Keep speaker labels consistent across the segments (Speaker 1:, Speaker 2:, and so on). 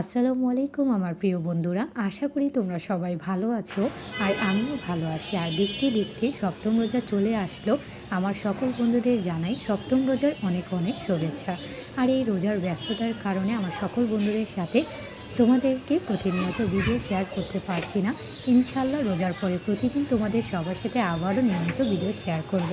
Speaker 1: আসসালামু আলাইকুম আমার প্রিয় বন্ধুরা, আশা করি তোমরা সবাই ভালো আছো আর আমিও ভালো আছি। আর দেখতে দেখতে সপ্তম রোজা চলে আসলো। আমার সকল বন্ধুদের জানাই সপ্তম রোজার অনেক অনেক শুভেচ্ছা। আর এই রোজার ব্যস্ততার কারণে আমার সকল বন্ধুদের সাথে তোমাদেরকে প্রতিনিয়ত ভিডিও শেয়ার করতে পারছি না। ইনশাল্লাহ রোজার পরে প্রতিদিন তোমাদের সবার সাথে আবারও নিয়মিত ভিডিও শেয়ার করব।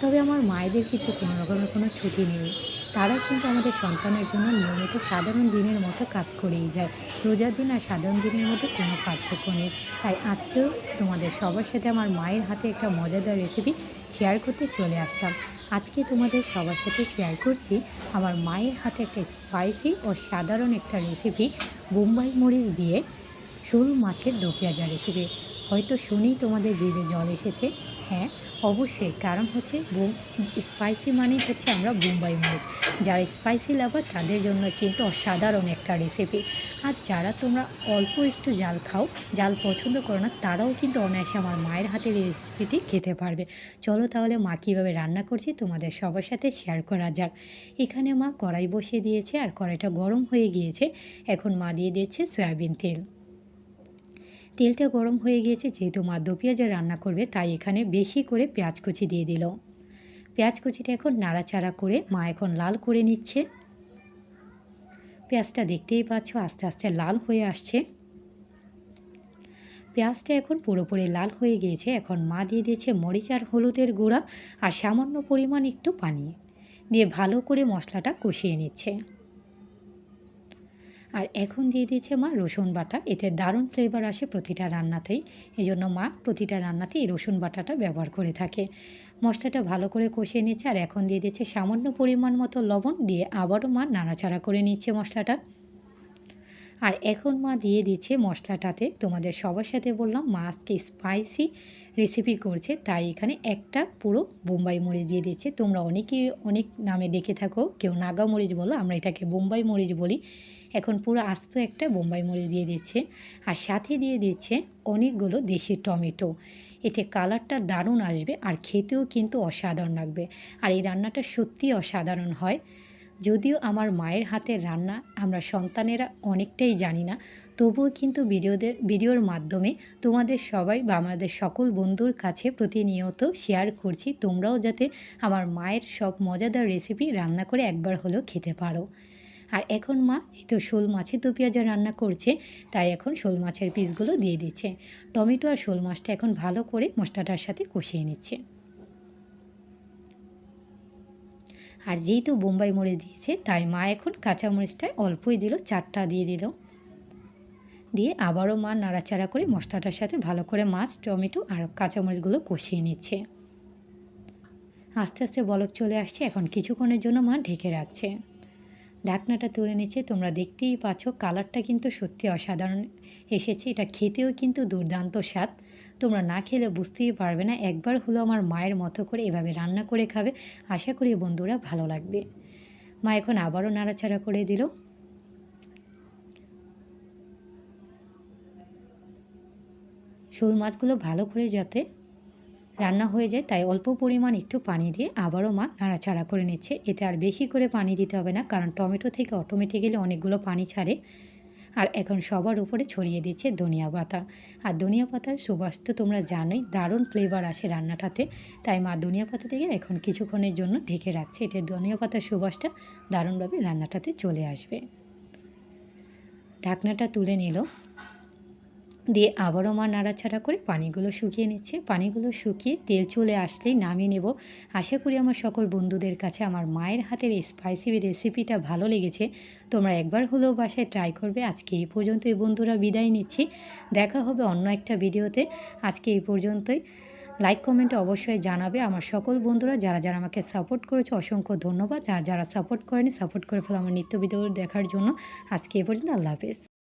Speaker 1: তবে আমার মায়েদের কিন্তু কোনো রকমের কোনো ছুটি নেই। তারা কিন্তু আমাদের সন্তানের জন্য নিয়মিত সাধারণ দিনের মতো কাজ করেই যায়। রোজার দিন আর সাধারণ দিনের মধ্যে কোনো পার্থক্য নেই। তাই আজকেও তোমাদের সবার সাথে আমার মায়ের হাতে একটা মজাদার রেসিপি শেয়ার করতে চলে আসতাম আজকে তোমাদের সবার সাথে শেয়ার করছি আমার মায়ের হাতে একটা স্পাইসি ও সাধারণ একটা রেসিপি বোম্বাই মরিচ দিয়ে শোল মাছের দো পেঁয়াজা রেসিপি হয়তো শুনেই তোমাদের জিভে জল এসেছে। হ্যাঁ অবশ্যই, কারণ হচ্ছে স্পাইসি মানে হচ্ছে আমরা বোম্বাই মরিচ। যারা স্পাইসি লাভার, তাদের জন্য কিন্তু অসাধারণ একটা রেসিপি আর যারা তোমরা অল্প একটু জাল খাও, জাল পছন্দ করো না, তারাও কিন্তু অনায়াসে আমার মায়ের হাতের রেসিপিটি খেতে পারবে। চলো তাহলে মা কীভাবে রান্না করছি তোমাদের সবার সাথে শেয়ার করা যাক। এখানে মা কড়াই বসিয়ে দিয়েছে, আর কড়াইটা গরম হয়ে গিয়েছে। এখন মা দিয়ে দিয়েছে সয়াবিন তেল। তেলটা গরম হয়ে গিয়েছে, যেহেতু মা দো পেঁয়াজে রান্না করবে তাই এখানে বেশি করে পেঁয়াজ কুচি দিয়ে দিল। পেঁয়াজ কুচিটা এখন নাড়াচাড়া করে মা এখন লাল করে নিচ্ছে। পেঁয়াজটা দেখতেই পাচ্ছ আস্তে আস্তে লাল হয়ে আসছে। পেঁয়াজটা এখন পুরোপুরি লাল হয়ে গিয়েছে, এখন মা দিয়ে দিয়েছে মরিচ আর হলুদের গুঁড়া আর সামান্য পরিমাণ একটু পানি। দিয়ে ভালো করে মশলাটা কষিয়ে নিচ্ছে। আর এখন দিয়ে দিয়েছে মা রসুন বাটা। এতে দারুণ ফ্লেভার আসে প্রতিটা রান্নাতেই। এই জন্য মা প্রতিটা রান্নাতেই এই রসুন বাটাটা ব্যবহার করে থাকে। মশলাটা ভালো করে কষিয়ে নিচ্ছে আর এখন দিয়ে দিচ্ছে সামান্য পরিমাণ মতো লবণ দিয়ে আবারও মা নাড়াচাড়া করে নিচ্ছে মশলাটা। আর এখন মা দিয়ে দিচ্ছে মশলাটাতে। তোমাদের সবার সাথে বললাম মা আজকে স্পাইসি রেসিপি করছে, তাই এখানে একটা পুরো বোম্বাই মরিচ দিয়ে দিচ্ছে। তোমরা অনেকেই অনেক নামে ডেকে থাকো, কেউ নাগা মরিচ বলো, আমরা এটাকে বোম্বাই মরিচ বলি। এখন পুরো আস্ত একটা বোম্বাই মরিচ দিয়ে দিচ্ছে। আর সাথে দিয়ে দিচ্ছে অনেকগুলো দেশি টমেটো। এতে কালারটা দারুণ আসবে আর খেতেও কিন্তু অসাধারণ লাগবে। আর এই রান্নাটা সত্যি অসাধারণ হয়। যদিও আমার মায়ের হাতের রান্না আমরা সন্তানেরা অনেকটাই জানি না, তবুও কিন্তু ভিডিওদের, ভিডিওর মাধ্যমে তোমাদের সবাই বা আমাদের সকল বন্ধুর কাছে প্রতিনিয়ত শেয়ার করছি। তোমরাও যাতে আমার মায়ের সব মজাদার রেসিপি রান্না করে একবার হলেও খেতে পারো। আর এখন মা যেহেতু শোল মাছের দু পেঁয়াজা রান্না করছে, তাই এখন শোল মাছের পিসগুলো দিয়ে দিচ্ছে। টমেটো আর শোল মাছটা এখন ভালো করে মশলাটার সাথে কষিয়ে নিচ্ছে। আর যেহেতু বোম্বাই মরিচ দিয়েছে, তাই মা এখন কাঁচা মরিচটা অল্পই দিল, চারটা দিয়ে দিল। দিয়ে আবারও মা নাড়াচাড়া করে মশলাটার সাথে ভালো করে মাছ, টমেটো আর কাঁচামরিচগুলো কষিয়ে নিচ্ছে। আস্তে আস্তে বলক চলে আসছে, এখন কিছুক্ষণের জন্য মা ঢেকে রাখছে। ঢাকনাটা তুলে নিচ্ছে, তোমরা দেখতেই পাচ্ছ কালারটা কিন্তু সত্যি অসাধারণ এসেছে। এটা খেতেও কিন্তু দুর্দান্ত স্বাদ। তোমরা না খেলে বুঝতেই পারবে না, একবার হলো আমার মায়ের মতো করে এভাবে রান্না করে খাবে। আশা করি বন্ধুরা ভালো লাগবে। মা এখন আবারও নাড়াচাড়া করে দিল। শোল মাছগুলো ভালো করে যাতে রান্না হয়ে যায়, তাই অল্প পরিমাণ একটু পানি দিয়ে আবারও মা নাড়াচাড়া করে নিচ্ছে। এতে আর বেশি করে পানি দিতে হবে না, কারণ টমেটো থেকে অটোমেটিক্যালি অনেকগুলো পানি ছাড়ে। আর এখন সবার উপরে ছড়িয়ে দিচ্ছে ধনিয়া পাতা। আর ধনিয়া পাতার সুবাস তো তোমরা জানোই, দারুণ ফ্লেভার আসে রান্নাটাতে। তাই মা ধনিয়া পাতা থেকে এখন কিছুক্ষণের জন্য ঢেকে রাখছে। এতে ধনিয়া পাতার সুবাসটা দারুণভাবে রান্নাটাতে চলে আসবে। ঢাকনাটা তুলে নিল। দিয়ে আবারও মা নাড়াচাড়া করে পানিগুলো শুকিয়ে নিচ্ছে। পানিগুলো শুকিয়ে তেল চলে আসলেই নামিয়ে নেব। আশা করি আমার সকল বন্ধুদের কাছে আমার মায়ের হাতের এই স্পাইসি রেসিপিটা ভালো লেগেছে। তোমরা একবার হলেও বাসায় ট্রাই করবে। আজকে এই পর্যন্তই বন্ধুরা, বিদায় নিচ্ছি। দেখা হবে অন্য একটা ভিডিওতে। আজকে এই পর্যন্তই। লাইক কমেন্টে অবশ্যই জানাবে। আমার সকল বন্ধুরা, যারা যারা আমাকে সাপোর্ট করেছে, অসংখ্য ধন্যবাদ। আর যারা সাপোর্ট করেনি সাপোর্ট করে ফেলো আমার নিত্য ভিডিও দেখার জন্য। আজকে এই পর্যন্ত, আল্লাহ হাফেজ।